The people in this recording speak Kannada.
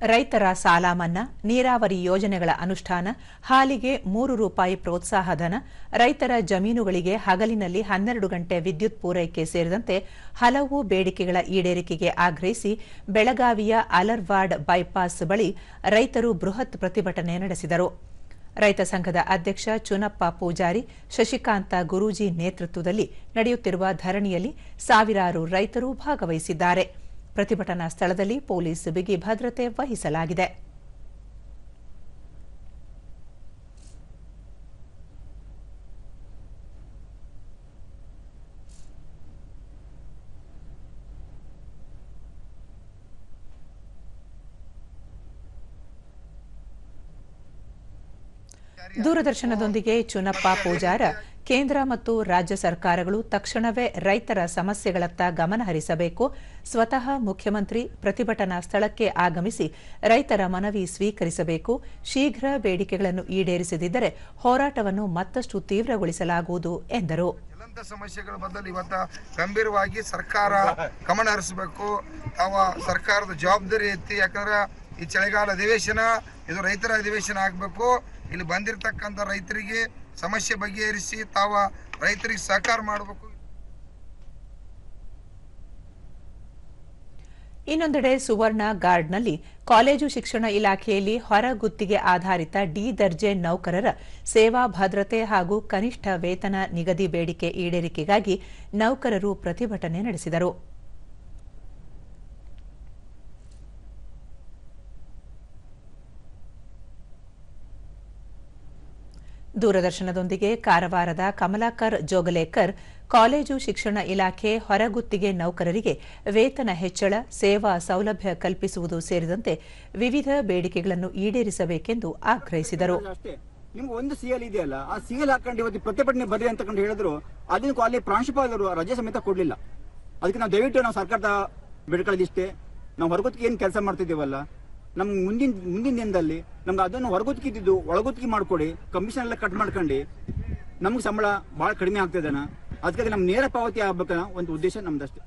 ರೈತರ ಸಾಲ ಮನ್ನಾ, ನೀರಾವರಿ ಯೋಜನೆಗಳ ಅನುಷ್ಠಾನ, ಹಾಲಿಗೆ ಮೂರು ರೂಪಾಯಿ ಪ್ರೋತ್ಸಾಹಧನ ರೈತರ ಜಮೀನುಗಳಿಗೆ ಹಗಲಿನಲ್ಲಿ ಹನ್ನೆರಡು ಗಂಟೆ ವಿದ್ಯುತ್ ಪೂರೈಕೆ ಸೇರಿದಂತೆ ಹಲವು ಬೇಡಿಕೆಗಳ ಈಡೇರಿಕೆಗೆ ಆಗ್ರಹಿಸಿ ಬೆಳಗಾವಿಯ ಅಲರ್ವಾಡ್ ಬೈಪಾಸ್ ಬಳಿ ರೈತರು ಬೃಹತ್ ಪ್ರತಿಭಟನೆ ನಡೆಸಿದರು. ರೈತ ಸಂಘದ ಅಧ್ಯಕ್ಷ ಚುನಪ್ಪ ಪೂಜಾರಿ, ಶಶಿಕಾಂತ ಗುರೂಜಿ ನೇತೃತ್ವದಲ್ಲಿ ನಡೆಯುತ್ತಿರುವ ಧರಣಿಯಲ್ಲಿ ಸಾವಿರಾರು ರೈತರು ಭಾಗವಹಿಸಿದ್ದಾರೆ. ಪ್ರತಿಭಟನಾ ಸ್ಥಳದಲ್ಲಿ ಪೊಲೀಸ್ ಬಿಗಿ ಭದ್ರತೆ ವಹಿಸಲಾಗಿದೆ. ದೂರದರ್ಶನದೊಂದಿಗೆ ಚುನಪ್ಪ ಪೂಜಾರ, ಕೇಂದ್ರ ಮತ್ತು ರಾಜ್ಯ ಸರ್ಕಾರಗಳು ತಕ್ಷಣವೇ ರೈತರ ಸಮಸ್ಯೆಗಳತ್ತ ಗಮನ ಹರಿಸಬೇಕು. ಸ್ವತಃ ಮುಖ್ಯಮಂತ್ರಿ ಪ್ರತಿಭಟನಾ ಸ್ಥಳಕ್ಕೆ ಆಗಮಿಸಿ ರೈತರ ಮನವಿ ಸ್ವೀಕರಿಸಬೇಕು. ಶೀಘ್ರ ಬೇಡಿಕೆಗಳನ್ನು ಈಡೇರಿಸದಿದ್ದರೆ ಹೋರಾಟವನ್ನು ಮತ್ತಷ್ಟು ತೀವ್ರಗೊಳಿಸಲಾಗುವುದು ಎಂದರು. ಸಮಸ್ಯೆಗಳ ಬದಲು ಇವತ್ತ ಗಂಭೀರವಾಗಿ ಸರ್ಕಾರ ಗಮನ ಹರಿಸಬೇಕು. ಸರ್ಕಾರದ ಜವಾಬ್ದಾರಿ ಎತ್ತಿ ಯಾಕಂದ್ರೆ ಈ ಚಳಿಗಾಲ ಅಧಿವೇಶನ, ಇದು ರೈತರ ಅಧಿವೇಶನ ಆಗಬೇಕು. ಇಲ್ಲಿ ಬಂದಿರತಕ್ಕಂಥ ರೈತರಿಗೆ ಸಮಸ್ಯೆ ಬಗೆಹರಿಸಿ ತಾವ ರೈತರಿಗೆ ಸಹಕಾರ ಮಾಡಬೇಕು. ಇನ್ನೊಂದೆಡೆ ಸುವರ್ಣ ಗಾರ್ಡ್ನಲ್ಲಿ ಕಾಲೇಜು ಶಿಕ್ಷಣ ಇಲಾಖೆಯಲ್ಲಿ ಹೊರಗುತ್ತಿಗೆ ಆಧಾರಿತ ಡಿ ದರ್ಜೆ ನೌಕರರ ಸೇವಾ ಭದ್ರತೆ ಹಾಗೂ ಕನಿಷ್ಠ ವೇತನ ನಿಗದಿ ಬೇಡಿಕೆ ಈಡೇರಿಕೆಗಾಗಿ ನೌಕರರು ಪ್ರತಿಭಟನೆ ನಡೆಸಿದರು. ದೂರದರ್ಶನದೊಂದಿಗೆ ಕಾರವಾರದ ಕಮಲಾಕರ್ ಜೋಗಲೇಕರ್, ಕಾಲೇಜು ಶಿಕ್ಷಣ ಇಲಾಖೆ ಹೊರಗುತ್ತಿಗೆ ನೌಕರರಿಗೆ ವೇತನ ಹೆಚ್ಚಳ, ಸೇವಾ ಸೌಲಭ್ಯ ಕಲ್ಪಿಸುವುದು ಸೇರಿದಂತೆ ವಿವಿಧ ಬೇಡಿಕೆಗಳನ್ನು ಈಡೇರಿಸಬೇಕೆಂದು ಆಗ್ರಹಿಸಿದರು. ನಿಮ್ಗೆ ಒಂದು ಸಿಎಲ್ ಇದೆಯಲ್ಲ, ಆ ಸಿಎಲ್ ಹಾಕೊಂಡು ಇವತ್ತು ಪ್ರತಿಭಟನೆ ಬರ್ರಿ ಅಂತ ಕಂಡು ಹೇಳಿದ್ರು, ಅದನ್ನು ಅಲ್ಲಿ ಪ್ರಾಂಶುಪಾಲರು ರಜೆ ಸಮೇತ ಕೊಡಲಿಲ್ಲ. ಅದಕ್ಕೆ ನಾವು ದಯವಿಟ್ಟು ನಾವು ಸರ್ಕಾರದ ಬೇಡ್ಕೊಳ್ಳೋದಿಷ್ಟೇ ನಾವು ಹೊರಗುತ್ತಿಗೆ ಏನು ಕೆಲಸ ಮಾಡ್ತಿದ್ದೀವಲ್ಲ ನಮ್ಗೆ ಮುಂದಿನ ಮುಂದಿನ ದಿನದಲ್ಲಿ ನಮ್ಗೆ ಅದನ್ನು ಹೊರಗುತ್ತಿದ್ದು ಒಳಗುತ್ತಿಗೆ ಮಾಡ್ಕೊಡಿ ಕಮಿಷನ್ ಎಲ್ಲ ಕಟ್ ಮಾಡ್ಕೊಂಡು, ನಮ್ಗೆ ಸಂಬಳ ಭಾಳ ಕಡಿಮೆ ಆಗ್ತದನ ಅದಕ್ಕಾಗಿ ನಮ್ಗೆ ನೇರ ಪಾವತಿ ಆಗ್ಬೇಕನ್ನ ಒಂದು ಉದ್ದೇಶ ನಮ್ದಷ್ಟೇ.